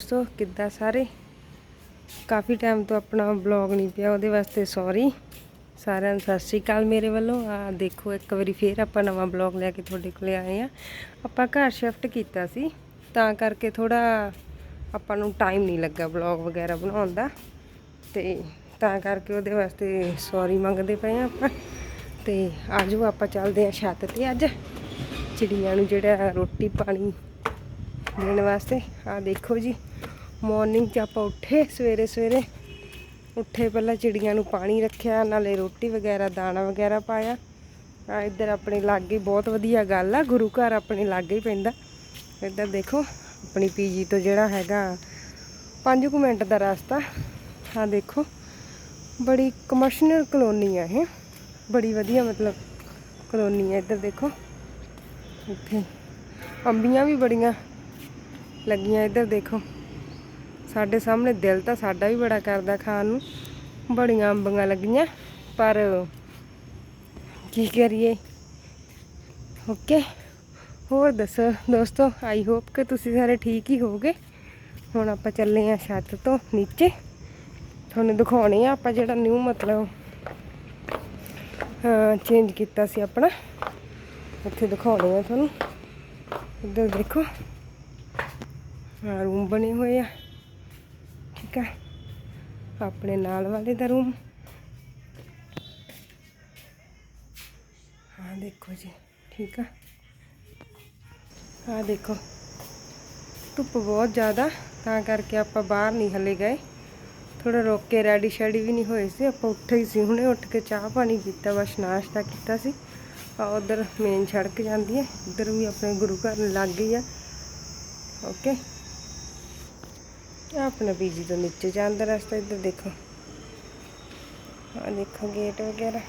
ਦੋਸਤੋ, ਕਿੱਦਾਂ ਸਾਰੇ? ਕਾਫੀ ਟਾਈਮ ਤੋਂ ਆਪਣਾ ਬਲੌਗ ਨਹੀਂ ਪਿਆ, ਉਹਦੇ ਵਾਸਤੇ ਸੌਰੀ ਸਾਰਿਆਂ ਨੂੰ ਸਤਿ ਸ਼੍ਰੀ ਅਕਾਲ ਮੇਰੇ ਵੱਲੋਂ। ਆ ਦੇਖੋ, ਇੱਕ ਵਾਰੀ ਫੇਰ ਆਪਾਂ ਨਵਾਂ ਬਲੌਗ ਲੈ ਕੇ ਤੁਹਾਡੇ ਕੋਲੇ ਆਏ ਆ ਆਪਾਂ ਘਰ ਸ਼ਿਫਟ ਕੀਤਾ ਸੀ, ਤਾਂ ਕਰਕੇ ਥੋੜਾ ਆਪਾਂ ਨੂੰ ਟਾਈਮ ਨਹੀਂ ਲੱਗਾ ਬਲੌਗ ਵਗੈਰਾ ਬਣਾਉਣ ਦਾ। ਤੇ ਤਾਂ ਕਰਕੇ ਉਹਦੇ ਵਾਸਤੇ ਸੌਰੀ ਮੰਗਦੇ ਪਏ ਆ ਆਪਾਂ। ਤੇ ਆਜੋ, ਆਪਾਂ ਚੱਲਦੇ ਆ ਛੱਤ ਤੇ ਅੱਜ। ਚਿੜੀਆਂ ਨੂੰ ਜਿਹੜਾ ਰੋਟੀ ਪਾਣੀ ਦੇਣ ਵਾਸਤੇ। ਆ ਦੇਖੋ ਜੀ ਮਾਰਨਿੰਗ 'ਚ ਆਪਾਂ ਉੱਠੇ ਸਵੇਰੇ ਸਵੇਰੇ। ਉੱਠੇ ਪਹਿਲਾਂ ਚਿੜੀਆਂ ਨੂੰ ਪਾਣੀ ਰੱਖਿਆ, ਨਾਲੇ ਰੋਟੀ ਵਗੈਰਾ, ਦਾਣਾ ਵਗੈਰਾ ਪਾਇਆ। ਆ ਇੱਧਰ ਆਪਣੇ ਲਾਗੇ ਬਹੁਤ ਵਧੀਆ ਗੱਲ ਆ, ਗੁਰੂ ਘਰ ਆਪਣੇ ਲਾਗੇ ਹੀ ਪੈਂਦਾ। ਇੱਧਰ ਦੇਖੋ, ਆਪਣੀ ਪੀਜੀ ਤੋਂ ਜਿਹੜਾ ਹੈਗਾ 5 ਕੁ ਮਿੰਟ ਦਾ ਰਸਤਾ। ਆ ਦੇਖੋ, ਬੜੀ ਕਮਰਸ਼ੀਅਲ ਕਲੋਨੀ ਆ ਇਹ। ਬੜੀ ਵਧੀਆ ਮਤਲਬ ਕਲੋਨੀ ਆ ਇੱਧਰ ਦੇਖੋ। ਇੱਥੇ ਅੰਬੀਆਂ ਵੀ ਬੜੀਆਂ ਲੱਗੀਆਂ ਇੱਧਰ ਦੇਖੋ। ਸਾਡੇ ਸਾਹਮਣੇ ਦਿਲ ਤਾਂ ਸਾਡਾ ਵੀ ਬੜਾ ਕਰਦਾ ਖਾਣ ਨੂੰ। ਬੜੀਆਂ ਅੰਬੀਆਂ ਲੱਗੀਆਂ, ਪਰ ਕੀ ਕਰੀਏ? ਓਕੇ, ਹੋਰ ਦੱਸੋ? ਦੋਸਤੋ ਆਈ ਹੋਪ ਕਿ ਤੁਸੀਂ ਸਾਰੇ ਠੀਕ ਹੀ ਹੋਗੇ ਹੁਣ ਆਪਾਂ ਚੱਲੇ ਆ ਛੱਤ ਤੋਂ ਨੀਚੇ। ਤੁਹਾਨੂੰ ਦਿਖਾਉਣੇ ਆ ਆਪਾਂ ਜਿਹੜਾ ਨਿਊ ਮਤਲਬ ਚੇਂਜ ਕੀਤਾ ਸੀ ਆਪਣਾ। ਉੱਥੇ ਦਿਖਾਉਣੇ ਆ ਤੁਹਾਨੂੰ। ਇੱਧਰ ਦੇਖੋ। ਹਾਂ ਰੂਮ ਬਣੇ ਹੋਏ ਆ। ਠੀਕ ਆ। ਆਪਣੇ ਨਾਲ ਵਾਲੇ ਦਾ ਰੂਮ। ਹਾਂ ਦੇਖੋ ਜੀ, ਠੀਕ ਆ। ਆ ਦੇਖੋ। ਧੁੱਪ ਬਹੁਤ ਜ਼ਿਆਦਾ, ਤਾਂ ਕਰਕੇ ਆਪਾਂ ਬਾਹਰ ਨਹੀਂ ਹਲੇ ਗਏ। ਥੋੜਾ ਰੋਕ ਕੇ ਰੈਡੀ ਸ਼ੈਡੀ ਵੀ ਨਹੀਂ ਹੋਏ ਸੀ। ਆਪਾਂ ਉੱਠੇ ਹੀ ਸੀ। ਹੁਣੇ ਉੱਠ ਕੇ ਚਾਹ ਪਾਣੀ ਪੀਤਾ, ਬਸ ਨਾਸ਼ਤਾ ਕੀਤਾ ਸੀ। ਆ ਉਧਰ ਮੇਨ ਸੜਕ ਜਾਂਦੀ ਹੈ। ਇੱਧਰ ਵੀ ਆਪਣੇ ਗੁਰੂ ਘਰ ਲੱਗ ਗਈ ਆ। ਓਕੇ ਆਹ ਆਪਣਾ ਪੀਜੀ ਤੋਂ ਨੀਚੇ ਜਾਣ ਦਾ ਰਸਤਾ ਇੱਧਰ ਦੇਖੋ। ਆ ਦੇਖੋ ਗੇਟ ਵਗੈਰਾ।